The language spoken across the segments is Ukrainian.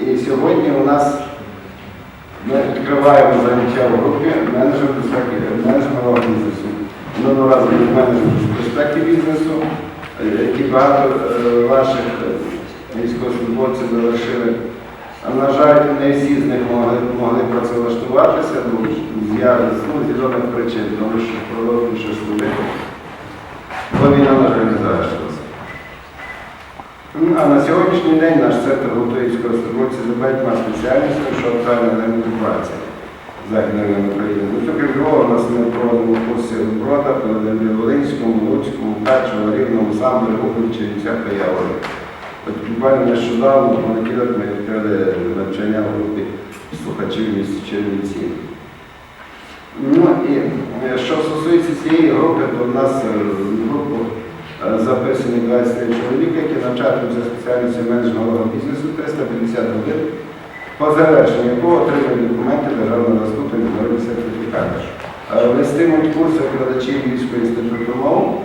І сьогодні у нас ми відкриваємо заняття в групі менеджер менеджерного бізнесу. Минулого разу був менеджер з безпеки бізнесу, е, які багато е, ваших е, військовослужбовців завершили. А, На жаль, не всі з них могли, могли працевлаштуватися, я- ну, з відомих причин, тому що продовжуючи служити. Бо війна, на жаль, А на сьогоднішній день наш центр готує військовослужбовців за багатьма спеціальностями, що для мобілізації Західної України. Ну, крім Львова, у нас ми проводимо курси в Брода, Волинському, Луцькому, Качево, Рівному, Самборі, Губин, Чернівцях та Яворі. От буквально нещодавно, понеділок, ми відкрили навчання в групі слухачів в місті Чернівці. Ну і е, що стосується цієї групи, то в нас е, групу записані 23 чоловіки, які навчатимуться спеціальності менеджерного бізнесу 350 годин, по завершенню якого отримують документи державного наступу і міжнародні сертифікати. Е, Вестимуть курси викладачів Львівського інституту мов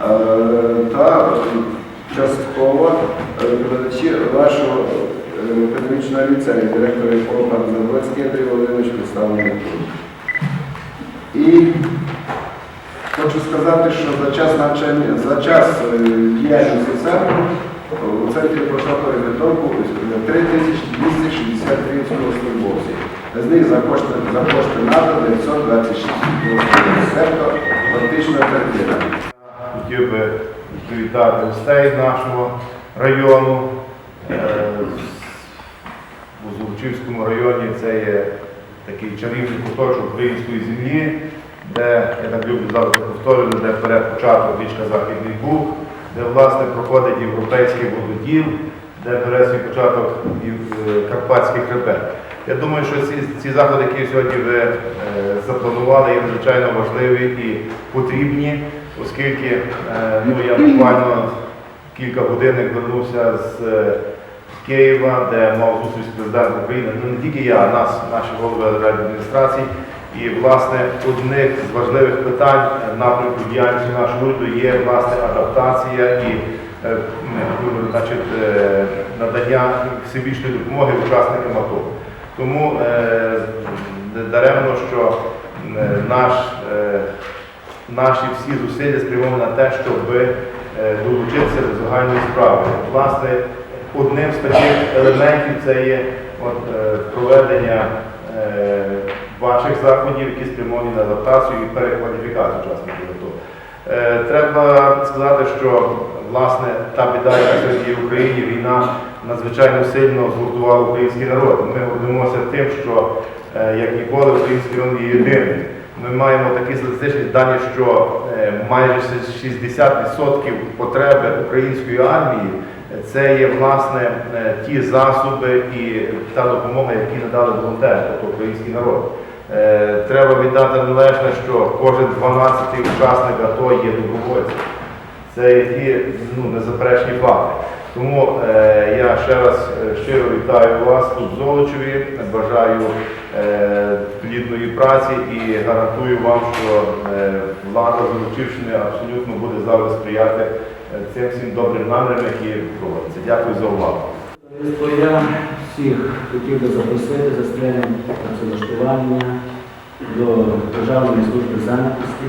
е, та частково е, викладачі вашого е, педагогічного ліцею, директора якого пан Забродський Андрій Володимирович представлений тут. Хочу сказати, що за час навчання, за час е, діяльності центру е, у центрі пройшло перепідготовку 3263 військовослужбовці. З них за кошти, за кошти НАТО 926 військовослужбовців. Тобто фактично третина. Хотів би привітати гостей нашого району. Е, У Золочівському районі це є такий чарівний куточок української землі, де, я так люблю завжди повторювати, де перед початок річка Західний Буг, де власне проходить європейський вододіл, де бере свій початок е, Карпатський хребет. Я думаю, що ці, ці заходи, які сьогодні ви е, запланували, є надзвичайно важливі і потрібні, оскільки е, ну, я буквально кілька годин вернувся з е, Києва, де мав зустріч з президентом України. Ну не тільки я, а нас, наші голови адміністрації. І, власне, одних з важливих питань е, напрямку діяльності нашого уряду є власне адаптація і е, значить, е, надання всебічної допомоги учасникам АТО. Тому даремно, що наш, наші всі зусилля спрямовані на те, щоб долучитися до загальної справи. Власне, одним з таких елементів це є от, проведення ваших заходів, які спрямовані на адаптацію і перекваліфікацію учасників АТО. Е, Треба сказати, що власне та біда, яка сьогодні в Україні, війна надзвичайно сильно згуртувала український народ. Ми гордимося тим, що е, як ніколи український народ є єдиний. Ми маємо такі статистичні дані, що е, майже 60% потреби української армії це є власне ті засоби і та допомога, які надали волонтери, тобто український народ. Е, Треба віддати належне, що кожен 12-й учасник АТО є добровольцем. Це є ну, незаперечні факти. Тому е, я ще раз е, щиро вітаю вас тут в Золочеві, бажаю е, плідної праці і гарантую вам, що е, влада Золочівщини абсолютно буде завжди сприяти е, цим всім добрим намірам, які проводяться. Дякую за увагу. Я всіх хотів би запросити за сприянням працевлаштування до Державної служби зайнятості.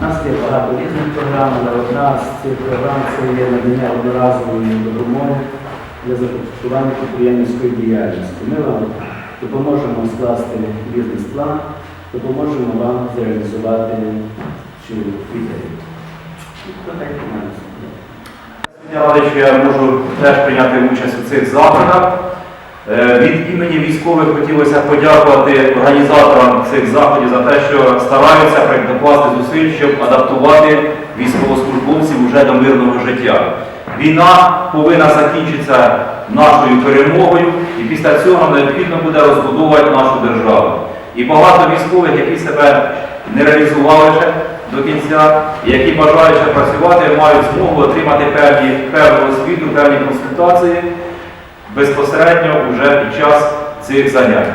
У нас є багато різних програм, але одна з цих програм це є надання одноразової допомоги для започаткування підприємницької діяльності. Ми вам допоможемо скласти бізнес-план, допоможемо вам зреалізувати цю ідею. Я радий, що я можу теж прийняти участь у цих заходах. Е, Від імені військових хотілося подякувати організаторам цих заходів за те, що стараються докласти зусиль, щоб адаптувати військовослужбовців уже до мирного життя. Війна повинна закінчитися нашою перемогою, і після цього необхідно буде розбудовувати нашу державу. І багато військових, які себе не реалізували ще до кінця, які бажають ще працювати, мають змогу отримати певні, певну освіту, певні консультації безпосередньо вже під час цих занять.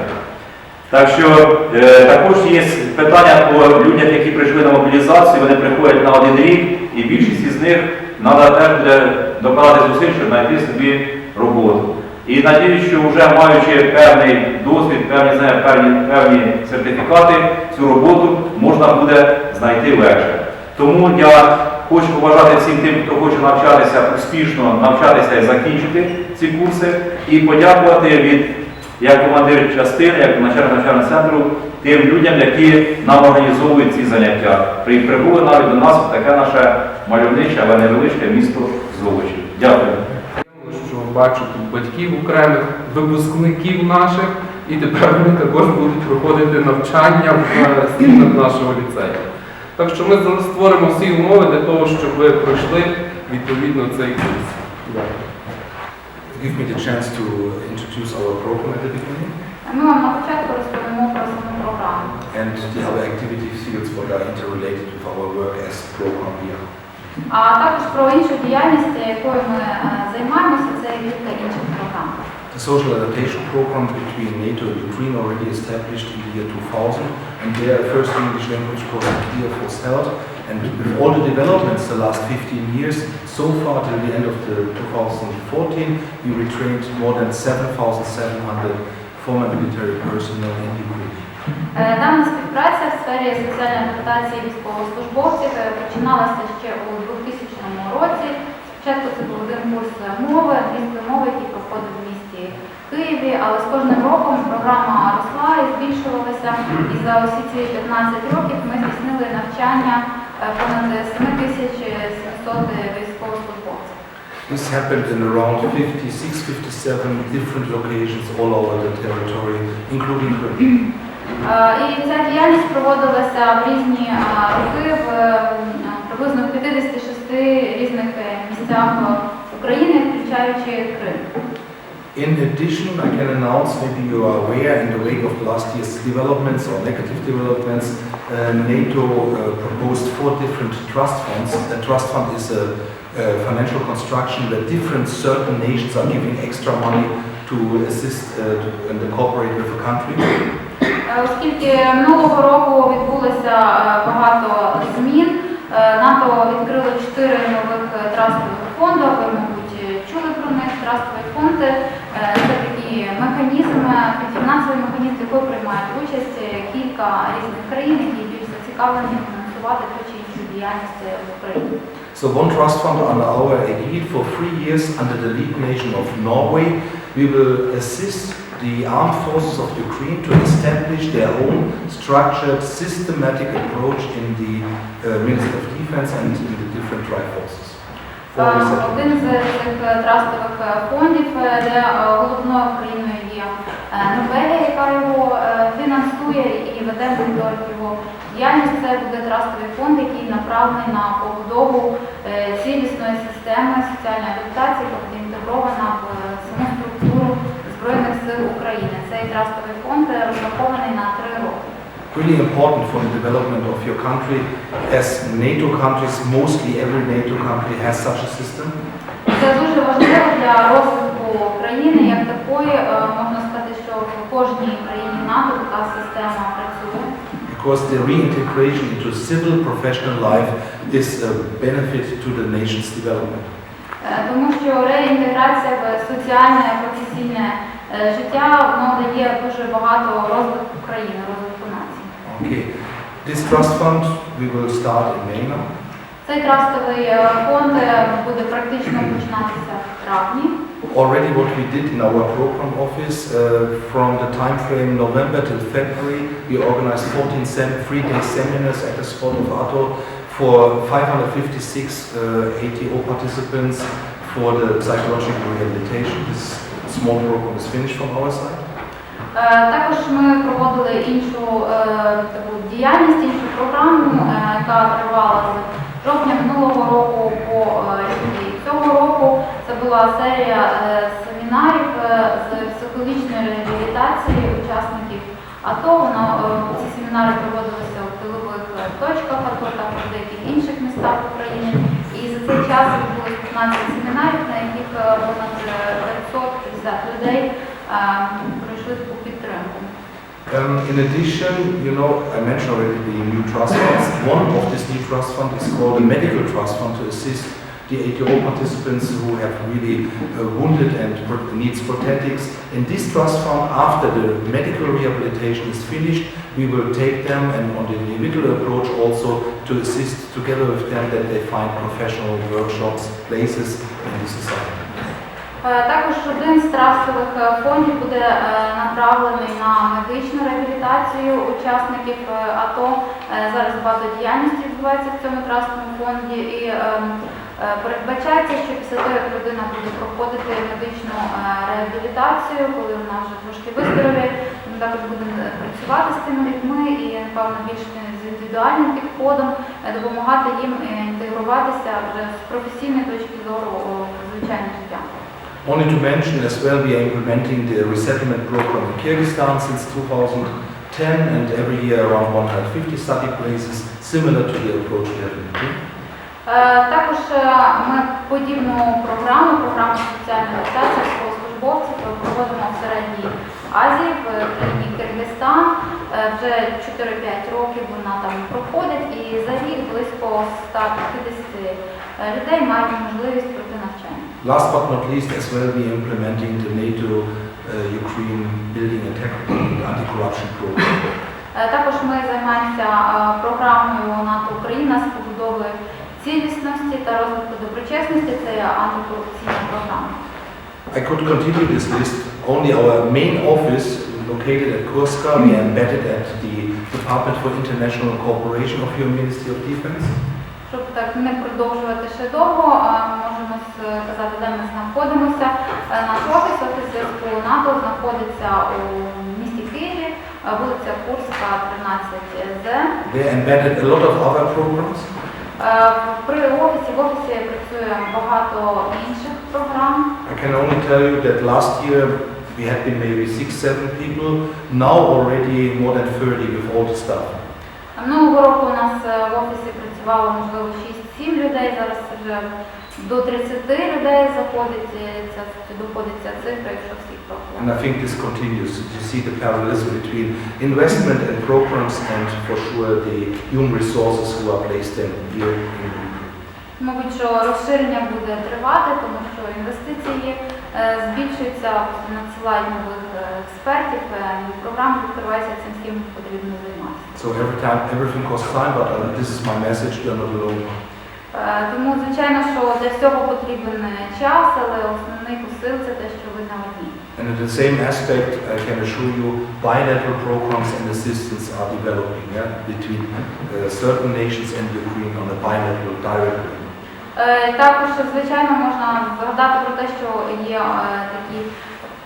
Так що е, також є питання по людях, які прийшли на мобілізацію, вони приходять на один рік, і більшість із них треба теж докладати зусиль, щоб знайти собі роботу. І надіюсь, що вже маючи певний досвід, певні, знання, певні, певні сертифікати, цю роботу можна буде знайти легше. Тому я хочу побажати всім тим, хто хоче навчатися успішно, навчатися і закінчити ці курси, і подякувати від як командир частини, як начальник навчального центру тим людям, які нам організовують ці заняття. При прибули навіть до нас в таке наше мальовниче, але невеличке місто Золочів. Дякую. що бачу тут батьків окремих, випускників наших, і тепер вони також будуть проходити навчання в стінах нашого ліцею. Так що ми зараз створимо всі умови для того, щоб ви пройшли відповідно цей курс. Give me the chance to introduce our program at the beginning Ми вам на початку розповімо про саму програму. and the other activity fields what are interrelated with our work as program here. А також про іншу діяльність, якою ми е, займаємося, це кілька інших програм. The social adaptation program between NATO and Ukraine already established in the year 2000 and there a first English language course in Kiev was held and with all the developments the last 15 years, so far till the end of the 2014, we retrained more than 7,700 former military personnel in Ukraine. Е, Дана співпраця в сфері соціальної адаптації військовослужбовців е, починалася ще у 2000 році. Спочатку це був один курс мови, англійської мови, який проходив в місті Києві, але з кожним роком програма росла і збільшувалася. І за усі ці 15 років ми здійснили навчання е, понад 7700 військовослужбовців. This happened in around 56, 57 different locations all over the territory, including Berlin. Е, і ця діяльність проводилася в різні е, роки приблизно 50-60 In addition, I can announce, maybe you are aware, in the wake of last year's developments or negative developments, uh, NATO uh, proposed four different trust funds. A trust fund is a, a financial construction where different certain nations are giving extra money to assist uh, to, and cooperate with a country. Е, Оскільки минулого року відбулося е, багато змін, е, НАТО відкрило чотири нових е, трастових фонди. Ви, мабуть, е, чули про них. Трастові фонди е, це такі механізми, фінансові механізми, в яких приймають участь е, кілька різних країн, які більш зацікавлені фінансувати ту чи іншу діяльність е, в Україні. So one trust fund under our aegide for three years under the lead nation of Norway, we will assist the armed forces of Ukraine to establish their own structured, systematic approach in the uh, Ministry of Defense and in the different triforces. Е. Один з цих е, трастових е, фондів, де головною країною є Норвегія, яка його фінансує і веде його діяльність. Це буде трастовий фонд, який направлений на побудову цілісної системи соціальної адаптації, яка буде інтегрована в саму структуру Збройних сил України. Цей трастовий фонд розрахований. Really important for the development of your country. As NATO countries, mostly every NATO country has such a system. Це дуже важливо для розвитку країни як такої. Е, Можна сказати, що в кожній країні НАТО така система працює. Because the reintegration into civil professional life is a benefit to the nation's development. Е, Тому що реінтеграція в соціальне професійне е, життя воно дає дуже багато розвитку країни. Okay. This trust fund we will start in May now. Цей трастовий е, фонд е, буде практично починатися в травні. Already what we did in our program office uh, from the time frame November till February, we organized 14 sem- three-day seminars at the spot of Ato for 556 uh, ATO participants for the psychological rehabilitation. This small program is finished from our side. Е, Також ми проводили іншу е, таку діяльність, іншу програму, е, яка тривала з жовтня минулого року по лютий цього року. Це була серія семінарів з психологічної реабілітації учасників АТО. Воно, е, ці семінари проводилися в тилових точках АТО та в деяких інших містах України. І за цей час відбулось 15 семінарів, на яких понад е, 550 людей пройшли таку підтримку. Um, in addition, you know, I mentioned already the new trust funds. One of this new trust fund is called the medical trust fund to assist the ATO participants who have really uh, wounded and pro- needs prosthetics. In this trust fund, after the medical rehabilitation is finished, we will take them and on the individual approach also to assist together with them that they find professional workshops, places in the society. Е, Також один з трастових е, фондів буде е, направлений на медичну реабілітацію учасників АТО. Зараз багато діяльності відбувається в цьому трастовому фонді і е, е, передбачається, що після того, як людина буде проходити медичну реабілітацію, коли вона вже трошки виздоровіє, ми також будемо працювати з цими людьми і напевно більш з індивідуальним підходом допомагати їм інтегруватися вже з професійної точки зору життя. Only to mention as well, we are implementing the resettlement program in Kyrgyzstan since 2010 and every year around 150 study places, similar to the approach we have in Ukraine. Е, Також е, ми подібну програму, програму соціальної адаптації військовослужбовців е, проводимо в Середній Азії, в країні Киргизстан. Вже 4-5 років вона там проходить і за рік близько 150 людей мають можливість навчання. Last but not least, as well, we are implementing the NATO uh, Ukraine Building and Anti-Corruption Program. Е, Також ми займаємося е, програмою НАТО Україна з побудови цілісності та розвитку доброчесності. Це антикорупційна програма. I could continue this list. Only our main office, located at Kurska, we are embedded at the Department for International Cooperation of your Ministry of Defense. Щоб так не продовжувати ще довго, сказати, де ми знаходимося. Е, Наш офіс, офіс зв'язку НАТО, знаходиться у місті Києві, е, вулиця Курська, 13З. They embedded a lot of other programs. Е, При офісі в офісі працює багато інших програм. I can only tell you that last year we had been maybe six, seven people. Now already more than 30 with all the stuff. Минулого року у нас е, в офісі працювало можливо 6-7 людей, зараз вже до 30 людей заходить е, доходить ця цифра, якщо всіх And. I think this continues. You see the parallelism between investment and programs and for sure the human resources who are placed in here in Мабуть, що розширення буде тривати, тому що інвестиції е, збільшуються, надсилають нових е, експертів, е, програми відкриваються цим всім потрібно займатися. So every time, everything costs time, but uh, this is my message, you are not alone. Е, Тому, звичайно, що для всього потрібен е, час, але основний посил це те, що ви на одній. And in the same aspect, I can assure you, bilateral programs and assistance are developing yeah, between uh, certain nations and Ukraine on a bilateral direct way. Е, Також, звичайно, можна згадати про те, що є такі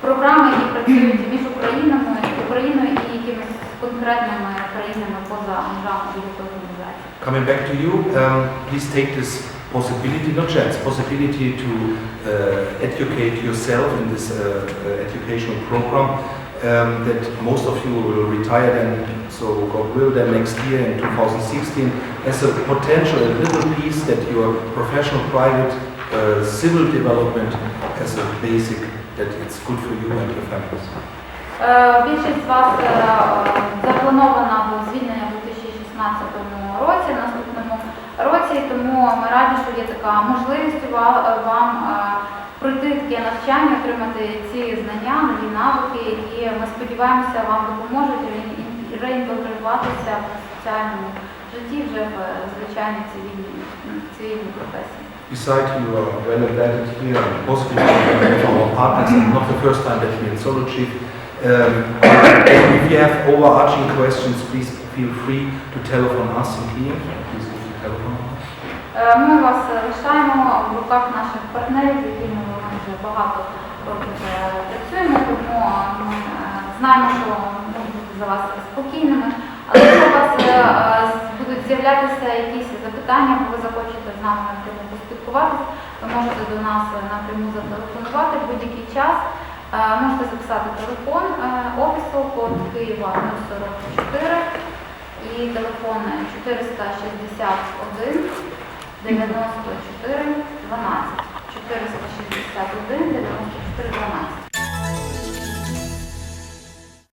програми, які працюють між Україною, Україною і якимись конкретними країнами поза межами організації. Coming back to you, um, please take this possibility, not chance, possibility to uh, educate yourself in this uh, uh, educational program. Um, that most of you will retire then, so God will, then next year in 2016, as a potential, a little piece that your professional, private, uh, civil development as a basic, that it's good for you and your families. Е, Більшість з вас е, е, запланована до звільнення в 2016 році, наступному році, тому ми раді, що є така можливість ва- вам е, пройти таке навчання, отримати ці знання, нові навики, які ми сподіваємося вам допоможуть реін- реінтегруватися в соціальному житті вже в е, звичайній цивільній цивільній професії. Besides, you are well embedded here possibly with our partners, and not the first time that we're in Solo Chief. Um, if you have overarching questions, please feel free to telephone us in Kiev. Please give the telephone. Е, Ми вас лишаємо в руках наших партнерів, з якими ми вже багато років е, працюємо, тому е, ми е, знаємо, що можуть бути за вас спокійними. Але якщо у вас е, е, будуть з'являтися якісь запитання, або ви захочете з нами напряму поспілкуватися, ви можете до нас напряму зателефонувати в будь-який час. Е, Можете записати телефон е, офісу код Києва 044 і телефон 461 94 12. 461 94 12.